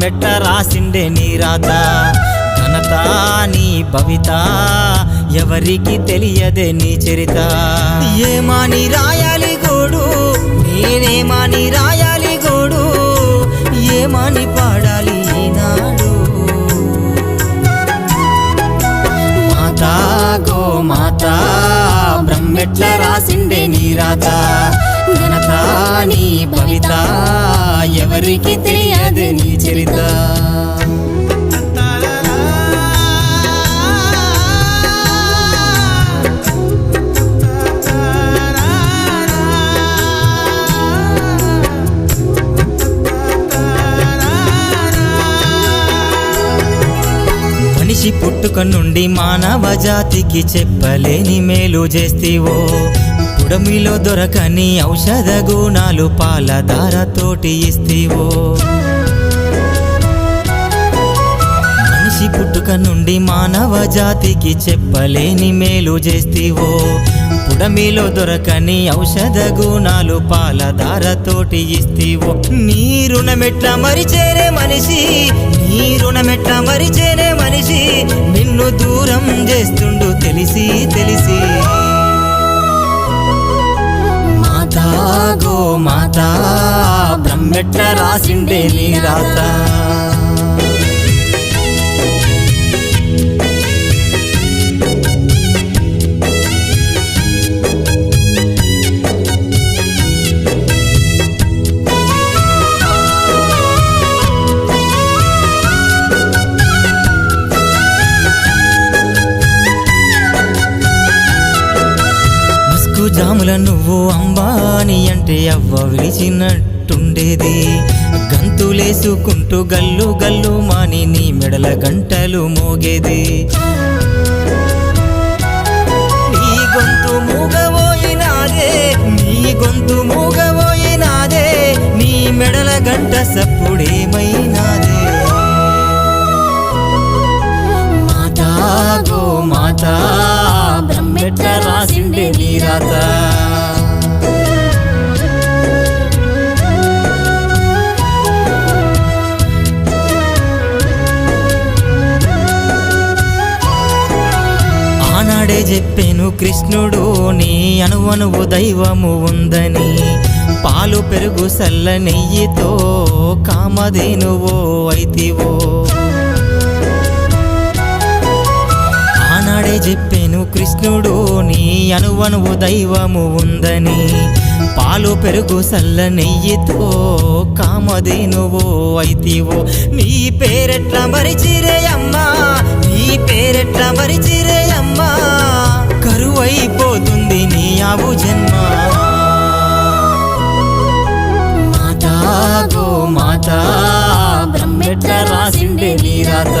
నీ రాత. ఘనత నీ భవిత. ఎవరికి తెలియదే నీ చరిత. ఏమాని రాయాలి గోడు నేనేమాని రాయాలి గోడు ఏమాని పాడాలి ఈనాడు. మాతా గో మాతా బ్రహ్మెట్ల రాసిండే నీ రాత. ఘనత నీ భవిత. ఎవరికి తెలియదు నీ చరిత. మనిషి పుట్టుక నుండి మానవ జాతికి చెప్పలేని మేలు చేస్తేవో. పుడమిలో దొరకని ఔషధ గుణాలు పాలధారతోటి ఇస్తీవో. మనిషి పుట్టుక నుండి మానవ జాతికి చెప్పలేని మేలు చేస్తీవో. పుడమిలో దొరకని ఔషధ గుణాలు పాలధారతోటి ఇస్తీవో. నీ రుణమెట్ల మరిచేరే మనిషి నీ రుణమెట్ల మరిచేరే మనిషి నిన్ను దూరం చేస్తుండు తెలిసి తెలిసి. బ్రహ్మెట్ల రాసిండే నీ రాత. జాముల నువ్వు అంబాని అంటే అవ్వ విలిచినట్టుండేది గంతులేసుకుంటూ గల్లు గల్లు మాని నీ మెడల గంటలు మోగేది. నీ గొంతు మూగబోయినాదే నీ గొంతు మూగబోయినాదే నీ మెడల గంట సప్పుడేమైనాదే. మాతా గో మాతా బ్రహ్మెట్ట రాసిండే నీ రాత ఆనాడే చెప్పాను కృష్ణుడు నీ అనువనువు దైవము ఉందని. పాలు పెరుగు సల్ల నెయ్యితో కామధేనువో అయితివో. నాడే చెప్పాను కృష్ణుడు నీ అనువనువు దైవము ఉందని. పాలు పెరుగు సల్ల నెయ్యితో కామధేనువో అయితివో. నీ పేరెట్ల మరిచిరే అమ్మా నీ పేరెట్ల మరిచిరే అమ్మా. కరువైపోతుంది నీ ఆవు జన్మ. మాతా గో మాతా బ్రహ్మెట్ల రాసిండే నీ రాత.